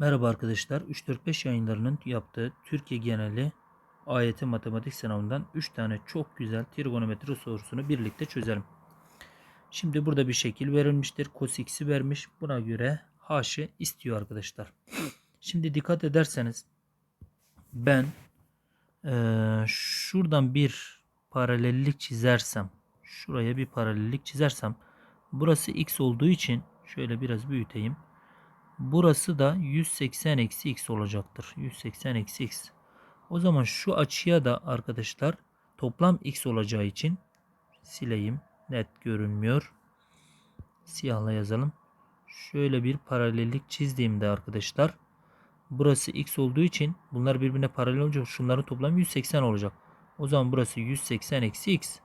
Merhaba arkadaşlar. 3-4-5 yayınlarının yaptığı Türkiye geneli AYT matematik sınavından 3 tane çok güzel trigonometri sorusunu birlikte çözelim. Şimdi burada bir şekil verilmiştir. Cos x'i vermiş. Buna göre h'ı istiyor arkadaşlar. Şimdi dikkat ederseniz ben eee, şuradan bir paralellik çizersem şuraya bir paralellik çizersem burası x olduğu için şöyle biraz büyüteyim. Burası da 180 eksi x olacaktır. 180 eksi x. O zaman şu açıya da arkadaşlar toplam x olacağı için sileyim. Net görünmüyor. Siyahla yazalım. Şöyle bir paralellik çizdiğimde arkadaşlar burası x olduğu için bunlar birbirine paralel olacak. Şunların toplamı 180 olacak. O zaman burası 180 eksi x.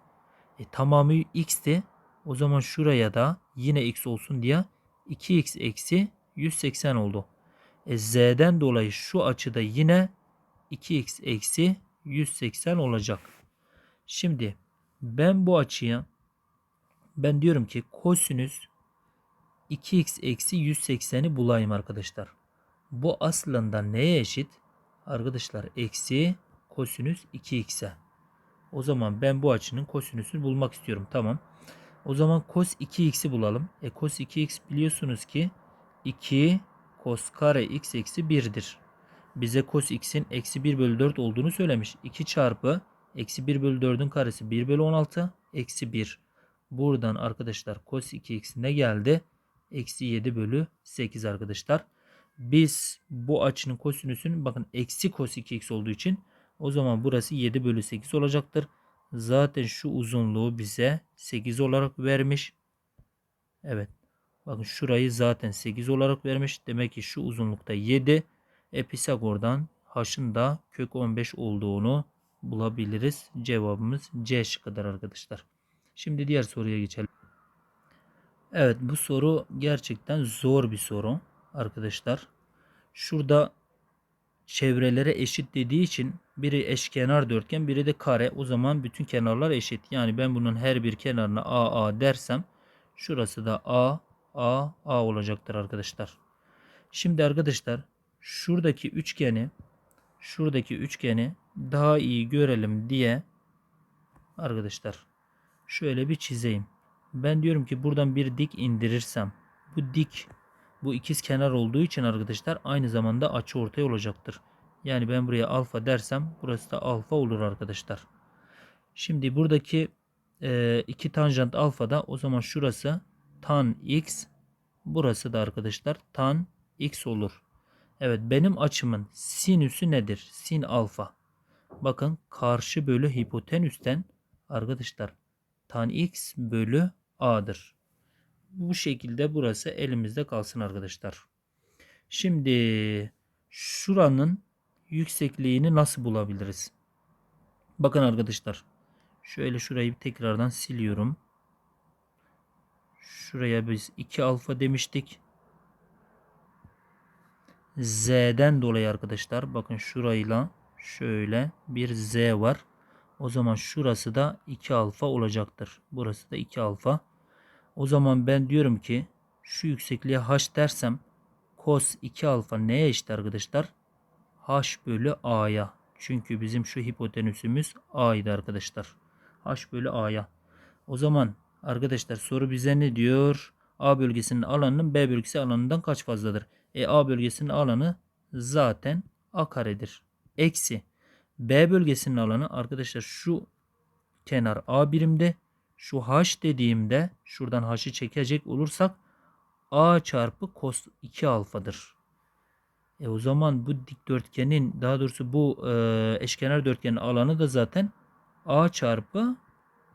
E, tamamı x'ti. O zaman şuraya da yine x olsun diye 2x eksi 180 oldu. E, z'den dolayı şu açıda yine 2x eksi 180 olacak. Şimdi ben bu açıya ben diyorum ki kosinüs 2x eksi 180'i bulayım arkadaşlar. Bu aslında neye eşit? Arkadaşlar eksi kosinüs 2x'e. O zaman ben bu açının kosinüsünü bulmak istiyorum. Tamam. O zaman cos 2x'i bulalım. E cos 2x biliyorsunuz ki 2 cos kare x eksi 1'dir. Bize cos x'in eksi 1 bölü 4 olduğunu söylemiş. 2 çarpı eksi 1 bölü 4'ün karesi 1 bölü 16 eksi 1. Buradan arkadaşlar cos 2x ne geldi? Eksi 7 bölü 8 arkadaşlar. Biz bu açının kosinüsünün bakın eksi cos 2x olduğu için o zaman burası 7 bölü 8 olacaktır. Zaten şu uzunluğu bize 8 olarak vermiş. Evet. Bakın şurayı zaten 8 olarak vermiş. Demek ki şu uzunlukta 7. E Pisagor'dan h'ın da kök 15 olduğunu bulabiliriz. Cevabımız C şıkkıdır arkadaşlar. Şimdi diğer soruya geçelim. Evet bu soru gerçekten zor bir soru arkadaşlar. Şurada çevrelere eşit dediği için biri eşkenar dörtgen biri de kare. O zaman bütün kenarlar eşit. Yani ben bunun her bir kenarına a a dersem şurası da a a a olacaktır arkadaşlar. Şimdi arkadaşlar şuradaki üçgeni şuradaki üçgeni daha iyi görelim diye arkadaşlar şöyle bir çizeyim. Ben diyorum ki buradan bir dik indirirsem bu dik bu ikiz kenar olduğu için arkadaşlar aynı zamanda açı ortay olacaktır. Yani ben buraya alfa dersem burası da alfa olur arkadaşlar. Şimdi buradaki e, iki tanjant alfa da o zaman şurası tan x burası da arkadaşlar tan x olur. Evet benim açımın sinüsü nedir? Sin alfa. Bakın karşı bölü hipotenüsten arkadaşlar tan x bölü a'dır. Bu şekilde burası elimizde kalsın arkadaşlar. Şimdi şuranın yüksekliğini nasıl bulabiliriz? Bakın arkadaşlar. Şöyle şurayı tekrardan siliyorum. Şuraya biz 2 alfa demiştik. Z'den dolayı arkadaşlar bakın şurayla şöyle bir Z var. O zaman şurası da 2 alfa olacaktır. Burası da 2 alfa. O zaman ben diyorum ki şu yüksekliğe h dersem cos 2 alfa neye eşit arkadaşlar? h bölü a'ya. Çünkü bizim şu hipotenüsümüz a'ydı arkadaşlar. h bölü a'ya. O zaman arkadaşlar soru bize ne diyor? A bölgesinin alanının B bölgesi alanından kaç fazladır? E A bölgesinin alanı zaten A karedir. Eksi B bölgesinin alanı arkadaşlar şu kenar A birimde. Şu H dediğimde şuradan H'ı çekecek olursak A çarpı cos 2 alfadır. E o zaman bu dikdörtgenin daha doğrusu bu e, eşkenar dörtgenin alanı da zaten A çarpı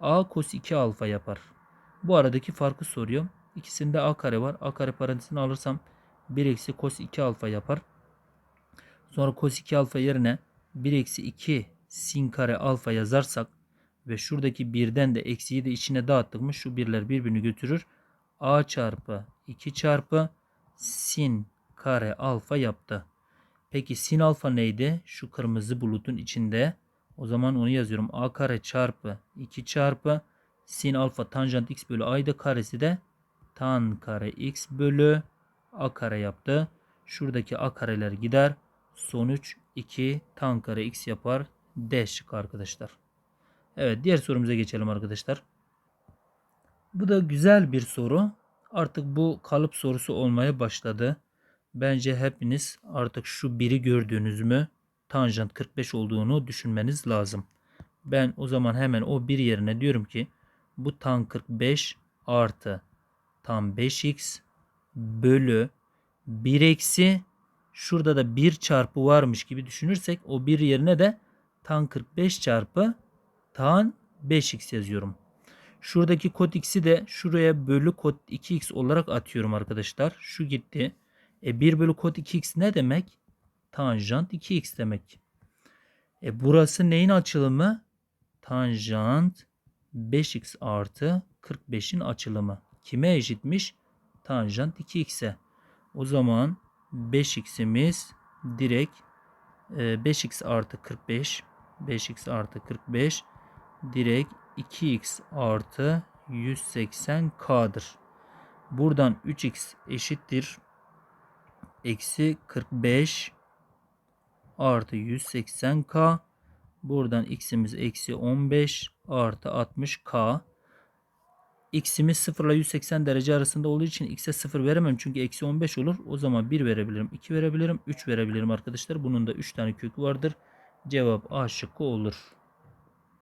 A cos 2 alfa yapar. Bu aradaki farkı soruyorum. İkisinde A kare var. A kare parantezini alırsam 1 eksi cos 2 alfa yapar. Sonra cos 2 alfa yerine 1 eksi 2 sin kare alfa yazarsak ve şuradaki birden de eksiyi de içine dağıttık mı şu birler birbirini götürür. A çarpı 2 çarpı sin kare alfa yaptı. Peki sin alfa neydi? Şu kırmızı bulutun içinde. O zaman onu yazıyorum. A kare çarpı 2 çarpı sin alfa tanjant x bölü a'ydı karesi de tan kare x bölü a kare yaptı. Şuradaki a kareler gider. Sonuç 2 tan kare x yapar. D şıkkı arkadaşlar. Evet diğer sorumuza geçelim arkadaşlar. Bu da güzel bir soru. Artık bu kalıp sorusu olmaya başladı. Bence hepiniz artık şu biri gördüğünüz mü tanjant 45 olduğunu düşünmeniz lazım. Ben o zaman hemen o bir yerine diyorum ki bu tan 45 artı tan 5x bölü 1 eksi şurada da 1 çarpı varmış gibi düşünürsek o bir yerine de tan 45 çarpı tan 5x yazıyorum. Şuradaki kod x'i de şuraya bölü kod 2x olarak atıyorum arkadaşlar. Şu gitti. E 1 bölü kod 2x ne demek? Tanjant 2x demek. E burası neyin açılımı? Tanjant 5x artı 45'in açılımı. Kime eşitmiş? Tanjant 2x'e. O zaman 5x'imiz direkt e, 5x artı 45 5x artı 45 direkt 2x artı 180k'dır. Buradan 3x eşittir. Eksi 45 artı 180k. Buradan x'imiz eksi 15 artı 60k. X'imiz 0 ile 180 derece arasında olduğu için x'e 0 veremem. Çünkü eksi 15 olur. O zaman 1 verebilirim, 2 verebilirim, 3 verebilirim arkadaşlar. Bunun da 3 tane kökü vardır. Cevap A şıkkı olur.